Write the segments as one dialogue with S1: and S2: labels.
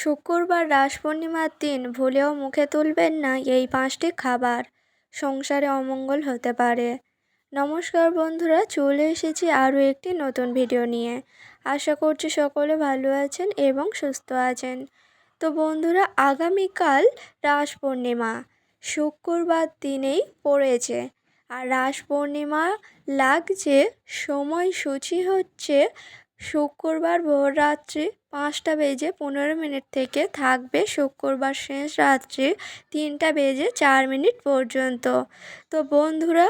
S1: শুক্রবার রাস পূর্ণিমার দিন ভুলেও মুখে তুলবেন না এই পাঁচটি খাবার। সংসারে অমঙ্গল হতে পারে। নমস্কার বন্ধুরা, চলে এসেছি আরও একটি নতুন ভিডিও নিয়ে। আশা করছি সকলে ভালো আছেন এবং সুস্থ আছেন। তো বন্ধুরা, আগামীকাল রাস পূর্ণিমা শুক্রবার দিনেই পড়েছে। আর রাস পূর্ণিমা লাগছে, সময়সূচি হচ্ছে শুক্রবার ভোররাত্রি। পাঁচটা বেজে পনেরো মিনিট থেকে থাকবে শুক্রবার শেষ রাত্রি তিনটা বেজে চার মিনিট পর্যন্ত। তো বন্ধুরা,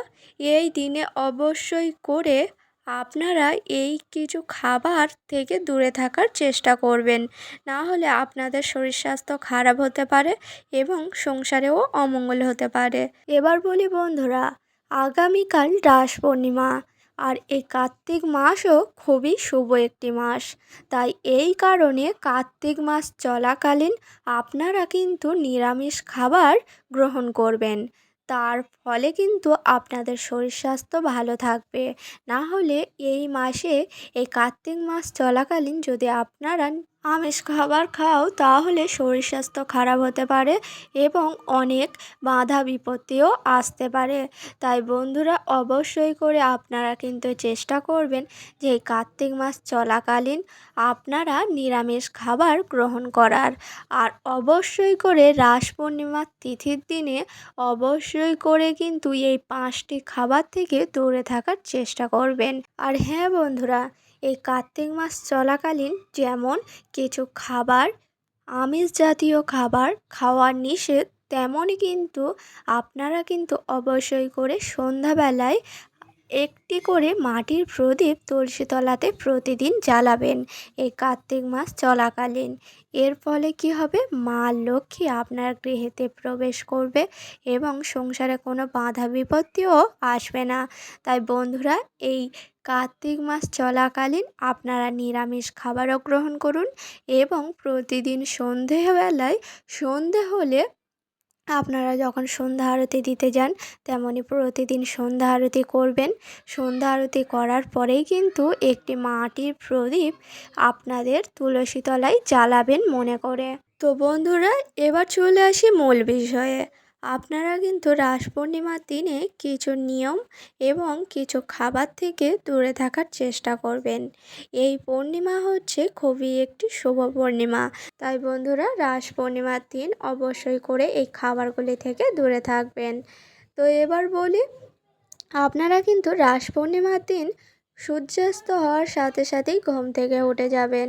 S1: এই দিনে অবশ্যই করে আপনারা এই কিছু খাবার থেকে দূরে থাকার চেষ্টা করবেন। না হলে আপনাদের শরীর স্বাস্থ্য খারাপ হতে পারে এবং সংসারেও অমঙ্গল হতে পারে। এবার বলি বন্ধুরা, আগামীকাল রাস পূর্ণিমা। আর এই কার্তিক মাসও খুবই শুভ একটি মাস। তাই এই কারণে কার্তিক মাস চলাকালীন আপনারা কিন্তু নিরামিষ খাবার গ্রহণ করবেন। তার ফলে কিন্তু আপনাদের শরীর স্বাস্থ্য ভালো থাকবে। না হলে এই মাসে, এই কার্তিক মাস চলাকালীন যদি আপনারা আমিষ খাবার খাও তাহলে শরীর স্বাস্থ্য খারাপ হতে পারে এবং অনেক বাধা বিপত্তিও আসতে পারে। তাই বন্ধুরা, অবশ্যই করে আপনারা কিন্তু চেষ্টা করবেন যে কার্তিক মাস চলাকালীন আপনারা নিরামিষ খাবার গ্রহণ করার। আর অবশ্যই করে রাস পূর্ণিমার তিথির দিনে অবশ্যই করে কিন্তু এই পাঁচটি খাবার থেকে দূরে থাকার চেষ্টা করবেন। আর হ্যাঁ বন্ধুরা এই কার্তিক মাস চলাকালীন যেমন কিছু খাবার, আমিষ জাতীয় খাবার খাওয়ার নিষেধ, তেমনই কিন্তু আপনারা কিন্তু অবশ্যই করে সন্ধ্যাবেলায় একটি করে মাটির প্রদীপ তুলসীতলাতে প্রতিদিন জ্বালাবেন এই কার্তিক মাস চলাকালীন। এর ফলে কি হবে? মা লক্ষ্মী আপনার গৃহেতে প্রবেশ করবে এবং সংসারে কোনো বাধা বিপত্তিও আসবে না। তাই বন্ধুরা, এই কার্তিক মাস চলাকালীন আপনারা নিরামিষ খাবারও গ্রহণ করুন এবং প্রতিদিন সন্ধেবেলায় সন্ধে হলে আপনারা যখন সন্ধ্যা আরতি দিতে যান তেমনই প্রতিদিন সন্ধ্যা আরতি করবেন। সন্ধ্যা আরতি করার পরেই কিন্তু একটি মাটির প্রদীপ আপনাদের তুলসী তলায় জ্বালাবেন মনে করে। তো বন্ধুরা, এবার চলে আসি মূল বিষয়ে। আপনারা কিন্তু রাস পূর্ণিমার দিনে কিছু নিয়ম এবং কিছু খাবার থেকে দূরে থাকার চেষ্টা করবেন। এই পূর্ণিমা হচ্ছে খুবই একটি শুভ পূর্ণিমা। তাই বন্ধুরা রাস পূর্ণিমার দিন অবশ্যই করে এই খাবারগুলি থেকে দূরে থাকবেন। তো এবার বলি, আপনারা কিন্তু রাস পূর্ণিমার দিন সূর্যাস্ত হওয়ার সাথে সাথেই ঘুম থেকে উঠে যাবেন।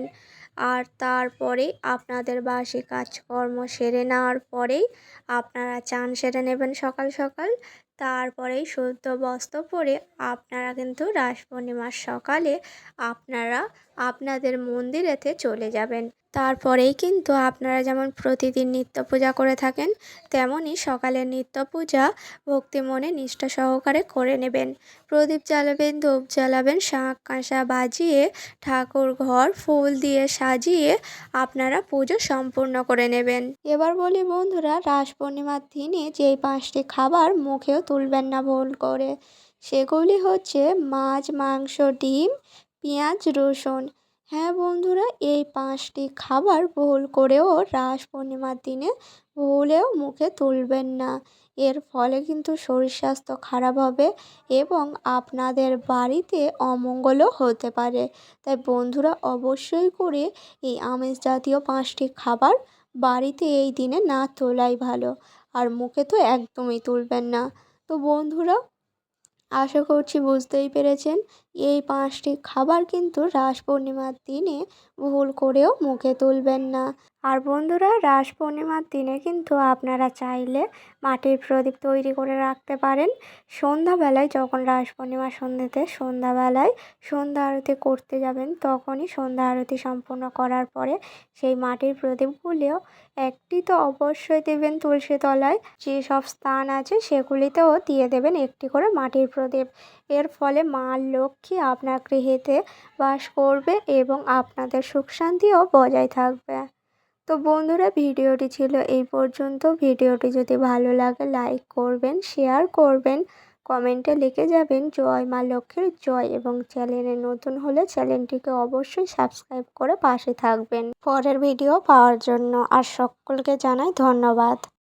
S1: আর তারপরে আপনাদের বাসি কাজকর্ম সেরে নেওয়ার পরেই আপনারা চান সেরে নেবেন সকাল সকাল। তারপরেই শুদ্ধ বস্ত্র পরে আপনারা কিন্তু রাস পূর্ণিমার সকালে আপনারা আপনাদের মন্দিরেতে চলে যাবেন। তারপরেই কিন্তু আপনারা যেমন প্রতিদিন নিত্য পূজা করে থাকেন, তেমনই সকালের নিত্য পূজা ভক্তি মনে নিষ্ঠা সহকারে করে নেবেন। প্রদীপ জ্বালাবেন, ধূপ জ্বালাবেন, শাঁখ কাঁসা বাজিয়ে, ঠাকুর ঘর ফুল দিয়ে সাজিয়ে আপনারা পুজো সম্পূর্ণ করে নেবেন। এবার বলি বন্ধুরা, রাস পূর্ণিমার দিনে যেই পাঁচটি খাবার মুখেও তুলবেন না ভুল করে। সেগুলি হচ্ছে মাছ, মাংস, ডিম পেঁয়াজ, রসুন। হ্যাঁ বন্ধুরা, এই পাঁচটি খাবার ভুল করেও রাস পূর্ণিমার দিনে ভুলেও মুখে তুলবেন না। এর ফলে কিন্তু শরীর স্বাস্থ্য খারাপ হবে এবং আপনাদের বাড়িতে অমঙ্গলও হতে পারে। তাই বন্ধুরা, অবশ্যই করে এই আমিষ জাতীয় পাঁচটি খাবার বাড়িতে এই দিনে না তোলাই ভালো। আর মুখে তো একদমই তুলবেন না। তো বন্ধুরা আশা করছি বুঝতেই পেরেছেন। এই পাঁচটি খাবার কিন্তু রাস পূর্ণিমার দিনে ভুল করেও মুখে তুলবেন না। আর বন্ধুরা, রাস পূর্ণিমার দিনে কিন্তু আপনারা চাইলে মাটির প্রদীপ তৈরি করে রাখতে পারেন। সন্ধ্যাবেলায় যখন রাস পূর্ণিমা সন্ধ্যেতে সন্ধ্যাবেলায় সন্ধ্যা আরতি করতে যাবেন, তখনই সন্ধ্যা আরতি সম্পূর্ণ করার পরে সেই মাটির প্রদীপগুলিও একটি তো অবশ্যই দেবেন তুলসী তলায় যেসব স্থান আছে সেগুলিতেও দিয়ে দেবেন একটি করে মাটির প্রদীপ। এর ফলে মা লক্ষ্মী আপনার গৃহেতে বাস করবে এবং আপনাদের সুখ শান্তিও বজায় থাকবে। তো বন্ধুরা, ভিডিওটি ছিল এই পর্যন্ত। ভিডিওটি যদি ভালো লাগে, লাইক করবেন, শেয়ার করবেন, কমেন্টে লিখে যাবেন, জয় মা লক্ষ্মীর জয় এবং চ্যানেলে নতুন হলে চ্যানেলটিকে অবশ্যই সাবস্ক্রাইব করে পাশে থাকবেন। পরের ভিডিও পাওয়ার জন্য আর সকলকে জানাই ধন্যবাদ।